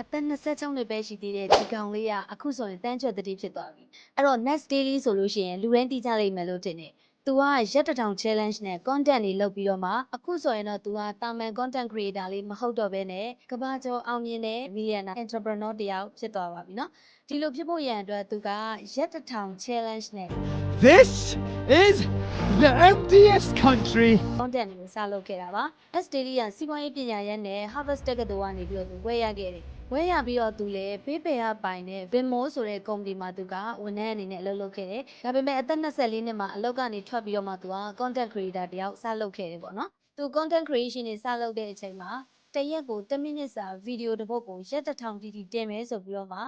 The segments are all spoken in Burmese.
အသက်26နှစ်ပဲရှိသေးတဲ့ဒီကောင်လေးကအခုဆိုရင်တန်းကျွတ်တတိဖြစ်သွားပြီအဲ့တော့ next daily ဆိုလို့ရှိရင်လူရင်းတီးကြလိမ့်မယ်လို့ထင်တယ်သူကရက်တစ်ထောင် challenge နဲ့ content တွေလုပ်ပြီးတော့မှအခုဆိုရင်တော့သူကတာမန် content creator လေးမဟုတ်တော့ဘဲနဲ့ကမ္ဘာကျော်အောင်မြင်တဲ့ millionaire entrepreneur တယောက်ဖြစ်သွားပါပြီเนาะဒီလိုဖြစ်ဖို့ရန်အတွက်သူကရက်တစ်ထောင် challenge နဲ့ This is the emptiest country. content တွေကိုစလုပ်ခဲ့တာပါ။ S Daily ကစီးပွားရေးပညာရပ်နဲ့ Harvard တက္ကသိုလ်ကနေပြီးတော့သူဝယ်ရခဲ့တယ်။ ဝယ်ရပြီးတော့သူလည်းဖေးပေရပိုင်တဲ့ Vimo ဆိုတဲ့ကုမ္ပဏီမှာသူကဝန်ထမ်းအနေနဲ့အလုပ်လုပ်ခဲ့တယ်။ဒါပေမဲ့အသက်24နှစ်မှာအလုပ်ကနေထွက်ပြီးတော့မှသူက content creator တယောက်စလုပ်ခဲ့တယ်ပေါ့နော်။သူ content creation တွေစလုပ်တဲ့အချိန်မှာတရက်ကို10မိနစ်စာဗီဒီယိုတစ်ပုဒ်ကိုရက်တစ်ထောင်တီတီတင်မယ်ဆိုပြီးတော့မှ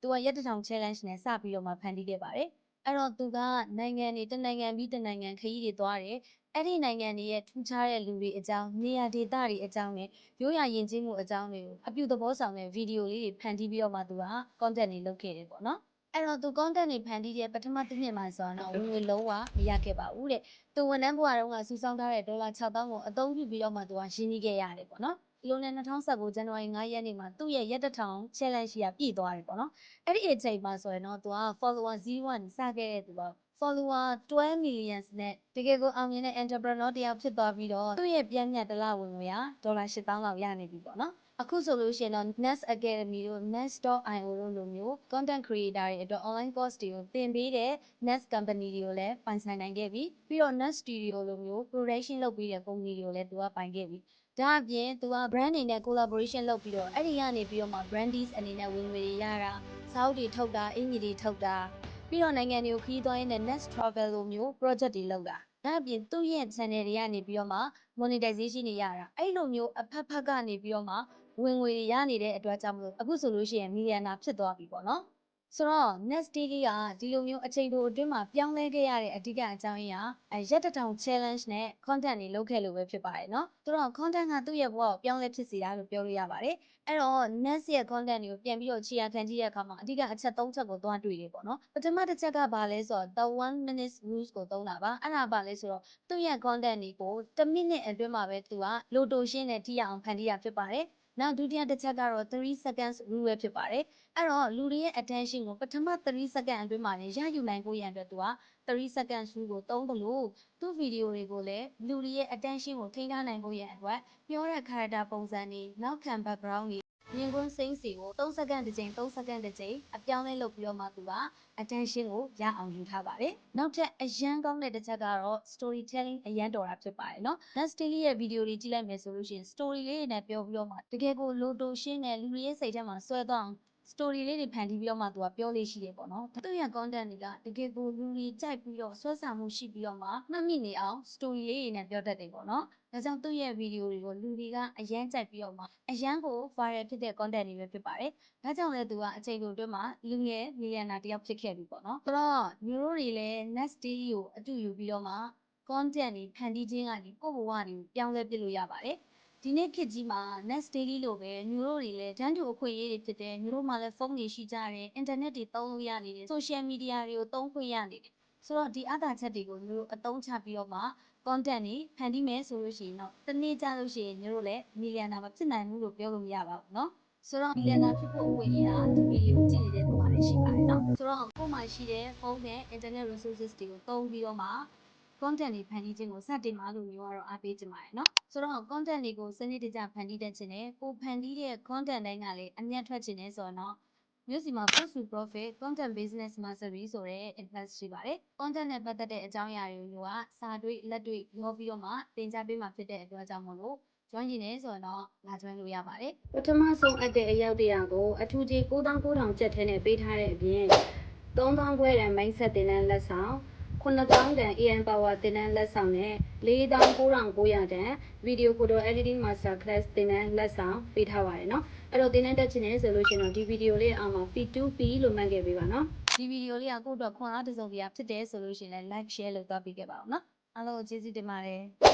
သူကရက်တစ်ထောင် challenge နဲ့စပြီးတော့မှဖန်တီးခဲ့ပါတယ်။ အဲ့တော့သူကနိုင်ငံတွေတစ်နိုင်ငံပြီးတစ်နိုင်ငံခရီးတွေသွားတယ်အဲ့ဒီနိုင်ငံတွေရဲ့ထူးခြားတဲ့လူတွေအကြောင်းနေရာဒေသတွေအကြောင်းနဲ့ရိုးရာယဉ်ကျေးမှုအကြောင်းတွေကိုအပြုသဘောဆောင်တဲ့ဗီဒီယိုလေးတွေဖန်တီးပြီးတော့မှသူက content တွေလုပ်ခဲ့တယ်ပေါ့နော်အဲ့တော့သူ content တွေဖန်တီးတဲ့ပထမတစ်နှစ်မှာဆိုတော့ဝင်ငွေလုံးဝမရခဲ့ပါဘူးတဲ့သူဝန်ထမ်းဘဝတုန်းကစုဆောင်းထားတဲ့ဒေါ်လာ6000ကိုအသုံးပြုပြီးတော့မှသူကရင်းနှီးခဲ့ရတယ်ပေါ့နော် ဒီလိုနဲ့2019ဇန်နဝါရီ9ရက်နေ့မှာသူ့ရဲ့ရက်တစ်ထောင် challenge ကြီးကပြည့်သွားတယ်ပေါ့နော်အဲ့ဒီအချိန်မှာဆိုရင်တော့သူက follower 01စခဲ့တဲ့သူပါ follower 12 million နဲ့တကယ်ကိုအောင်မြင်တဲ့ entrepreneur တယောက်ဖြစ်သွားပြီးတော့သူ့ရဲ့ပြန်မြတ်တစ်လဝင်ငွေကဒေါ်လာ8000လောက်ရနေပြီပေါ့နော်အခုဆိုလို့ရှိရင်တော့ Nest Academy တို့ Nest.io တို့လိုမျိုး content creator တွေအတွက် online course တွေကိုသင်ပေးတဲ့ Nest company တွေကိုလည်းပိုင်ဆိုင်နိုင်ခဲ့ပြီပြီးတော့ Nest Studio လိုမျိုး production လုပ်ပေးတဲ့ company တွေကိုလည်းသူကပိုင်ခဲ့ပြီ ဒါအပြင်သူက brand အနေနဲ့ collaboration လုပ်ပြီးတော့အဲ့ဒီကနေပြီးတော့မှ brandies အနေနဲ့ဝင်ငွေတွေရတာစာအုပ်တွေထုတ်တာအင်ဂျီတွေထုတ်တာပြီးတော့နိုင်ငံတွေကိုခရီးသွားရင်းနဲ့ next travel လိုမျိုး project တွေလုပ်တာဒါအပြင်သူ့ရဲ့ channel တွေကနေပြီးတော့မှ monetization တွေရတာအဲ့လိုမျိုးအဖက်ဖက်ကနေပြီးတော့မှဝင်ငွေတွေရနေတဲ့အတွက်ကြောင့်မလို့အခုဆိုလို့ရှိရင် millionaire ဖြစ်သွားပြီပေါ့နော် ဆိုတော့ next day ကဒီလိုမျိုးအချိန်တိုအတွင်းမှာပြောင်းလဲခဲ့ရတဲ့အဓိကအကြောင်းရင်းကအဲရက်တစ်ထောင် challenge နဲ့ content တွေလုပ်ခဲ့လို့ပဲဖြစ်ပါတယ်เนาะဆိုတော့ content ကသူ့ရဲ့ဘဝကိုပြောင်းလဲဖြစ်စေတာလို့ပြောလို့ရပါတယ်အဲ့တော့ next ရဲ့ content တွေကိုပြန်ပြီးတော့ခြေရာခံကြည့်တဲ့အခါမှာအဓိကအချက်၃ချက်ကိုသွားတွေ့တယ်ပေါ့နော်ပထမတစ်ချက်ကဘာလဲဆိုတော့ the 1 minute rules ကိုသုံးတာပါအဲ့ဒါဘာလဲဆိုတော့သူ့ရဲ့ content တွေကို1 minute အတွင်းမှာပဲသူကလိုတိုရှင်းနဲ့ထိရအောင်ဖန်တီးရဖြစ်ပါတယ် နောက်ဒုတိယတစ်ချက်ကတော့3 seconds rule ပဲဖြစ်ပါတယ်အဲ့တော့လူတွေရဲ့ attention ကိုပထမ3 second အတွင်းမှာလည်းရယူနိုင်ဖို့ရန်အတွက်သူက3 seconds rule ကိုသုံးတယ်လို့သူ့ဗီဒီယိုတွေကိုလည်းလူတွေရဲ့ attention ကိုထိန်းထားနိုင်ဖို့ရန်အတွက်ပြောတဲ့ character ပုံစံတွေနောက်ခံ background တွေ မြင်ကွင်းစိမ့်စီကို3စက္ကန့်တစ်ကြိမ်3စက္ကန့်တစ်ကြိမ်အပြောင်းလဲလုပ်ပြီးတော့မှသူက attention ကိုရအောင်ယူထားပါတယ်။နောက်ထပ်အရန်ကောင်းတဲ့တစ်ချက်ကတော့ storytelling အရန်တော်တာဖြစ်ပါတယ်နော်။ Next daily ရဲ့ဗီဒီယိုလေးကြည့်လိုက်မယ်ဆိုလို့ရှိရင် story လေးတွေနဲ့ပြောပြီးတော့မှတကယ်ကိုလိုတိုရှင်းနဲ့လူတွေရဲ့စိတ်ထဲမှာဆွဲသွားအောင် story လေးတွေဖန်တီးပြီးတော့မှသူကပြောလေးရှိတယ်ပေါ့နော်။သူ့ရဲ့ content တွေကတကယ်ကိုလူတွေကြိုက်ပြီးတော့ဆွဲဆောင်မှုရှိပြီးတော့မှမှတ်မိနေအောင် story လေးတွေနဲ့ပြောတတ်တယ်ပေါ့နော်။ဒါကြောင့်သူ့ရဲ့ဗီဒီယိုတွေကိုလူတွေကအရန်ကြိုက်ပြီးတော့မှအရန်ကို viral ဖြစ်တဲ့ content တွေပဲဖြစ်ပါတယ်။ဒါကြောင့်လည်းသူကအချိန်တိုအတွင်းမှာလူငယ် millionaire တယောက်ဖြစ်ခဲ့ပြီပေါ့နော်။ဆိုတော့မျိုးတို့တွေလည်း next day ကိုအတူယူပြီးတော့မှ content တွေဖန်တီးခြင်းကနေကိုယ့်ဘဝတွေကိုပြောင်းလဲပြလို့ရပါတယ်။ ဒီနေ့ခေတ်ကြီးမှာ next daily လို့ပဲမျိုးတို့တွေလည်းတန်းတူအခွင့်အရေးတွေဖြစ်တယ်မျိုးတို့မှလည်းဖုန်းတွေရှိကြတယ် internet တွေသုံးလို့ရနေတယ် social media တွေကိုသုံးခွင့်ရနေတယ်ဆိုတော့ဒီအသာချက်တွေကိုမျိုးတို့အသုံးချပြီးတော့မှ content တွေဖန်တီးမယ်ဆိုလို့ရှိရင်တော့တနေ့ကြလို့ရှိရင်မျိုးတို့လည်း millionaire မဖြစ်နိုင်ဘူးလို့ပြောလို့မရပါဘူးเนาะဆိုတော့ millionaire ဖြစ်ဖို့ဝင်ရတာဒီဗီဒီယိုကြည့်နေတဲ့သူမှလည်းရှိပါတယ်เนาะဆိုတော့ကိုယ်မှရှိတဲ့ဖုန်းနဲ့ internet resources တွေကိုသုံးပြီးတော့မှ content တွေဖန်တီးခြင်းကိုစတင်ပါလို့မျိုးကတော့အားပေးချင်ပါတယ်နော်ဆိုတော့ content တွေကိုစနစ်တကျဖန်တီးတတ်ခြင်းနဲ့ကိုဖန်တီးတဲ့ content တိုင်းကလည်းအမြတ်ထွက်ခြင်းနဲ့ဆိုတော့မျိုးစီမှာ cost to profit content business mastery ဆိုတဲ့ advice ရှိပါတယ် content နဲ့ပတ်သက်တဲ့အကြောင်းအရာတွေကစာတွေလက်တွေရောပြီးတော့မှသင်ကြားပေးမှာဖြစ်တဲ့အတွက်ကြောင့်မို့လို့ join နေတယ်ဆိုတော့လာ join လို့ရပါတယ်ပထမဆုံးအပ်တဲ့အရောက်တရားကိုအထူးကြီး9900ကျပ်ထဲနဲ့ပေးထားတဲ့အပြင်3000ခွဲတဲ့ mindset သင်တန်းလက်ဆောင် 9000တန် EN power တင်တဲ့လက်ဆောင်နဲ့4900တန် video photo editing master class တင်တဲ့လက်ဆောင်ပေးထားပါတယ်เนาะအဲ့တော့တင်တဲ့တက်ချင်နေဆိုလို့ရှိရင်တော့ဒီဗီဒီယိုလေးအောက်မှာ P2P လို့မှတ်ခဲ့ပေးပါเนาะဒီဗီဒီယိုလေးကကိုယ့်အတွက်ခွန်အားတစ်စုံတရာဖြစ်တယ်ဆိုလို့ရှိရင်လည်း like share လုပ်သွားပေးခဲ့ပါဦးเนาะအားလုံးကိုကျေးဇူးတင်ပါတယ်